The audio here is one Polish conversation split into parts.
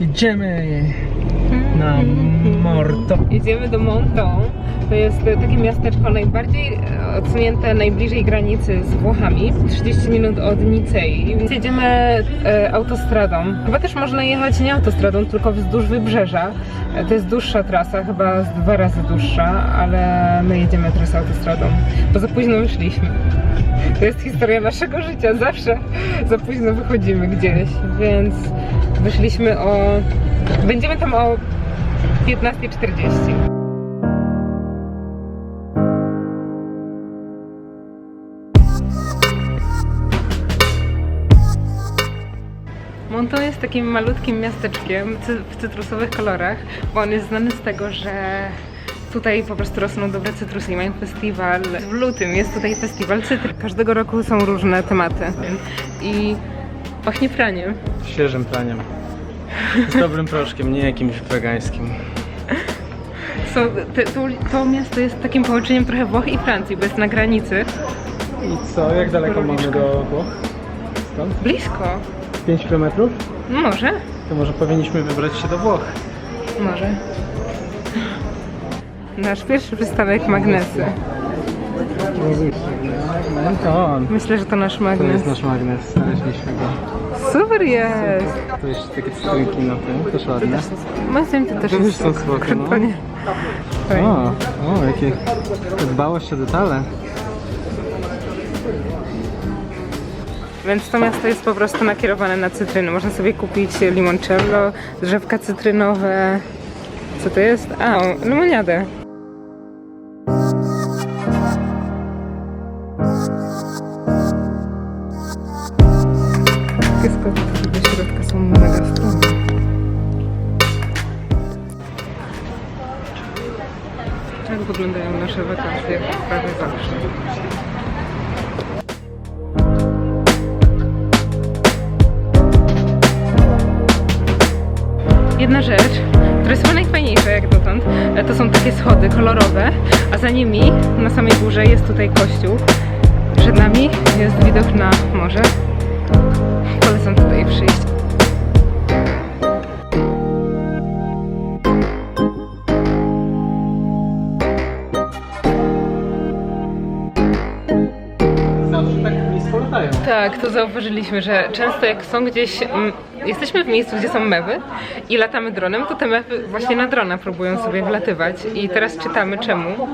Idziemy na Morto. Jedziemy do Monton. To jest takie miasteczko najbardziej e, odsunięte najbliżej granicy z Włochami. 30 minut od Nicei. Więc jedziemy e, autostradą. Chyba też można jechać nie autostradą, tylko wzdłuż wybrzeża. E, To jest dłuższa trasa, chyba dwa razy dłuższa, ale my jedziemy teraz autostradą, bo za późno wyszliśmy. To jest historia naszego życia. Zawsze za późno wychodzimy gdzieś, więc wyszliśmy o... Będziemy tam o 15.40. Monton jest takim malutkim miasteczkiem w cytrusowych kolorach, bo on jest znany z tego, że tutaj po prostu rosną dobre cytrusy i mają festiwal. W lutym jest tutaj festiwal cytry. Każdego roku są różne tematy i pachnie praniem. Świeżym praniem. Z dobrym proszkiem, nie jakimś wegańskim. Są, te, to, to miasto jest takim połączeniem trochę Włoch i Francji, bo jest na granicy. I co, jak daleko mamy do Włoch? Stąd? Blisko. 5 km? Może? To może powinniśmy wybrać się do Włoch. Może. Nasz pierwszy przystanek magnesy. No to on. Myślę, że to nasz To magnes. jest nasz magnes, znaleźliśmy go. Super jest! To jest takie cytrynki na tym, też ładne. Moim zdaniem to też To jest też są spoko. no. To nie. Fajnie. O, o, jakie dbałość o detale. Więc to miasto jest po prostu nakierowane na cytryny. Można sobie kupić limoncello, drzewka cytrynowe. Co to jest? A, lemoniadę. Sklepy do są. Tak wyglądają nasze wakacje prawie zawsze. Jedna rzecz, która jest chyba najfajniejsza jak dotąd, e, to są takie schody kolorowe, a za nimi na samej górze jest tutaj kościół. Przed nami jest widok na morze. Polecam tutaj przyjść. Zawsze tak Tak, to zauważyliśmy, że często jak są gdzieś, mm, jesteśmy w miejscu, gdzie są mewy i latamy dronem, to te mewy właśnie na drona próbują sobie wlatywać i teraz czytamy czemu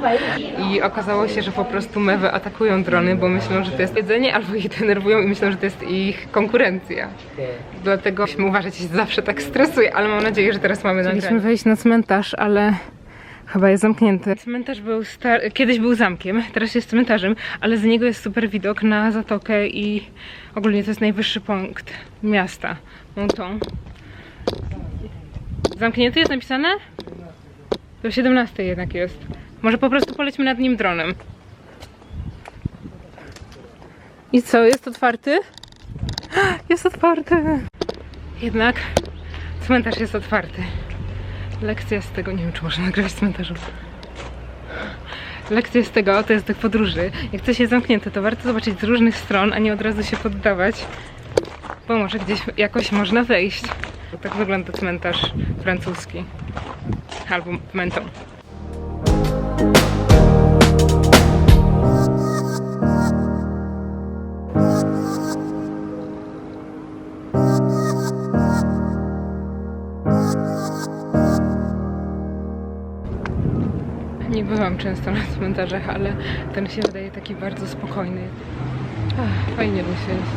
i okazało się, że po prostu mewy atakują drony, bo myślą, że to jest jedzenie albo ich denerwują i myślą, że to jest ich konkurencja. Dlatego musimy uważać, że się zawsze tak stresuje, ale mam nadzieję, że teraz mamy nagranie. Chcieliśmy wejść na cmentarz, ale Chyba jest zamknięty. Cmentarz był kiedyś był zamkiem, teraz jest cmentarzem, ale z niego jest super widok na zatokę i ogólnie to jest najwyższy punkt miasta. Monton. Zamknięty jest napisane? To o 17 jednak jest. Może po prostu polećmy nad nim dronem. I co, jest otwarty? Jest otwarty! Jednak cmentarz jest otwarty. Lekcja z tego, nie wiem czy można nagrywać w cmentarzu. Lekcja z tego, to jest tych podróży. Jak coś jest zamknięte, to warto zobaczyć z różnych stron, a nie od razu się poddawać, bo może gdzieś jakoś można wejść. Tak wygląda cmentarz francuski. Albo menton. Nie byłam często na cmentarzach, ale ten się wydaje taki bardzo spokojny. Ach, fajnie usiąść.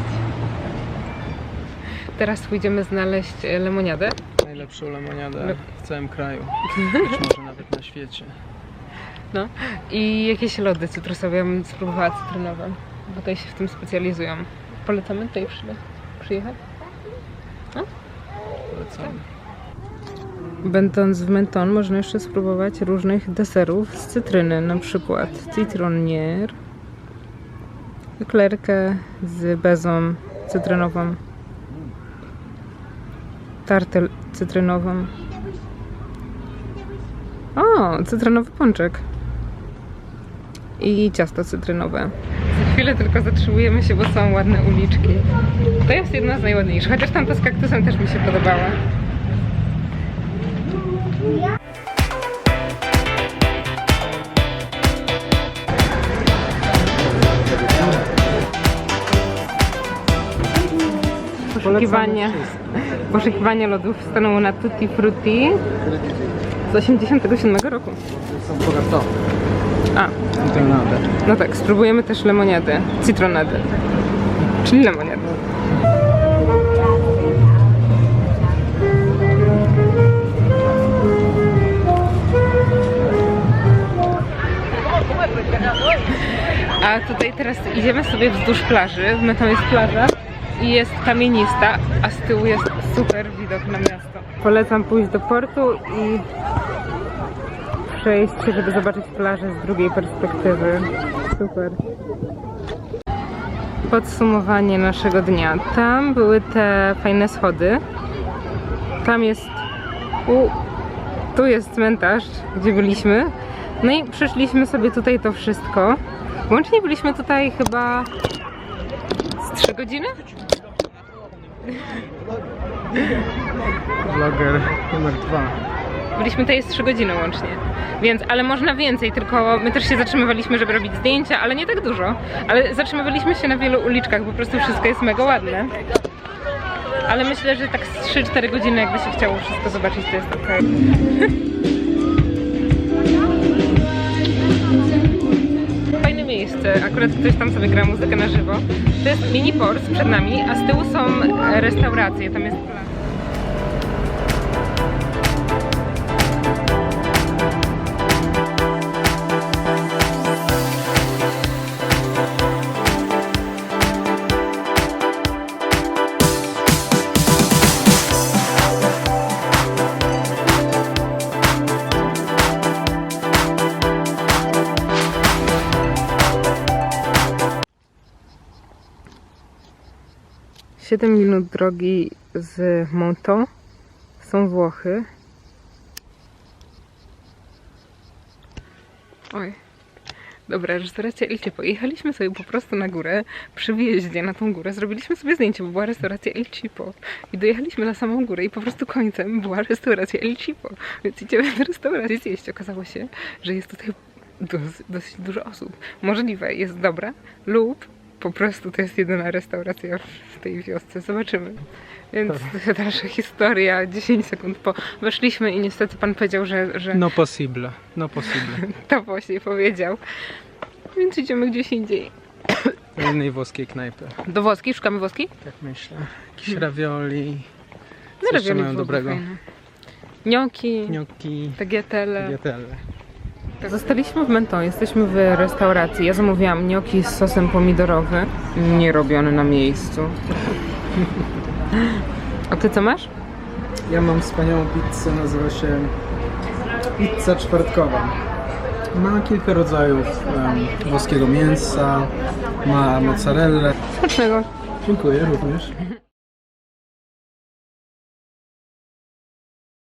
Teraz pójdziemy znaleźć e, lemoniadę. Najlepszą lemoniadę Le- w całym kraju. Być może nawet na świecie. No. I jakieś lody cytrusowe. Ja bym spróbowała cytrynowe. Bo tutaj się w tym specjalizują. Polecamy tutaj przy, przyjechać? Polecam. Będąc w Menton można jeszcze spróbować różnych deserów z cytryny, na przykład citronnier, eklerkę z bezą cytrynową, tartę cytrynową. O, cytrynowy pączek. I ciasto cytrynowe. Za chwilę tylko zatrzymujemy się, bo są ładne uliczki. To jest jedna z najładniejszych, chociaż tamta z kaktusem też mi się podobała. Poszukiwanie, poszukiwanie lodów stanęło na Tutti Frutti z 87 roku. Są pogartowe. A, no tak, spróbujemy też lemoniady, citronady, czyli lemoniady. A tutaj teraz idziemy sobie wzdłuż plaży. My tam jest plaża i jest kamienista, a z tyłu jest super widok na miasto. Polecam pójść do portu i przejść się, żeby zobaczyć plażę z drugiej perspektywy. Super. Podsumowanie naszego dnia. Tam były te fajne schody. Tam jest. U, tu jest cmentarz, gdzie byliśmy. No i przeszliśmy sobie tutaj to wszystko. Łącznie byliśmy tutaj chyba z 3 godziny? Vlogger numer dwa. Byliśmy tutaj z 3 godziny łącznie. Więc, ale można więcej, tylko my też się zatrzymywaliśmy, żeby robić zdjęcia, ale nie tak dużo. Ale zatrzymywaliśmy się na wielu uliczkach, po prostu wszystko jest mega ładne. Ale myślę, że tak z 3-4 godziny jakby się chciało wszystko zobaczyć, to jest okej. Fajne akurat ktoś tam sobie gra muzykę na żywo. To jest mini port przed nami, a z tyłu są restauracje, tam jest plan. 7 minut drogi z Monto są Włochy. Oj. Dobra, restauracja Ilcie. Pojechaliśmy sobie po prostu na górę, przy wjeździe na tą górę. Zrobiliśmy sobie zdjęcie, bo była restauracja El Cipo. I dojechaliśmy na samą górę i po prostu końcem była restauracja El Cipo. Więc idziemy do restauracji zjeść. Okazało się, że jest tutaj dosyć, dosyć dużo osób. Możliwe, jest dobra lub po prostu to jest jedyna restauracja w tej wiosce. Zobaczymy. Więc dalsza historia, 10 sekund po. Weszliśmy i niestety pan powiedział, że, że No possible. No possible. to właśnie powiedział. Więc idziemy gdzieś indziej. Do innej włoskiej knajpy. Do włoskiej? Szukamy włoskiej? Tak myślę. Jakieś ravioli. No, ravioli mają dobrego? fajne. Tagliatelle. Tagliatelle. Zostaliśmy w Menton, jesteśmy w restauracji. Ja zamówiłam gnocchi z sosem pomidorowym. Nie robiony na miejscu. A ty co masz? Ja mam wspaniałą pizzę, nazywa się pizza czwartkowa. Ma kilka rodzajów em, włoskiego mięsa, ma mozzarellę. Smacznego. Dziękuję również.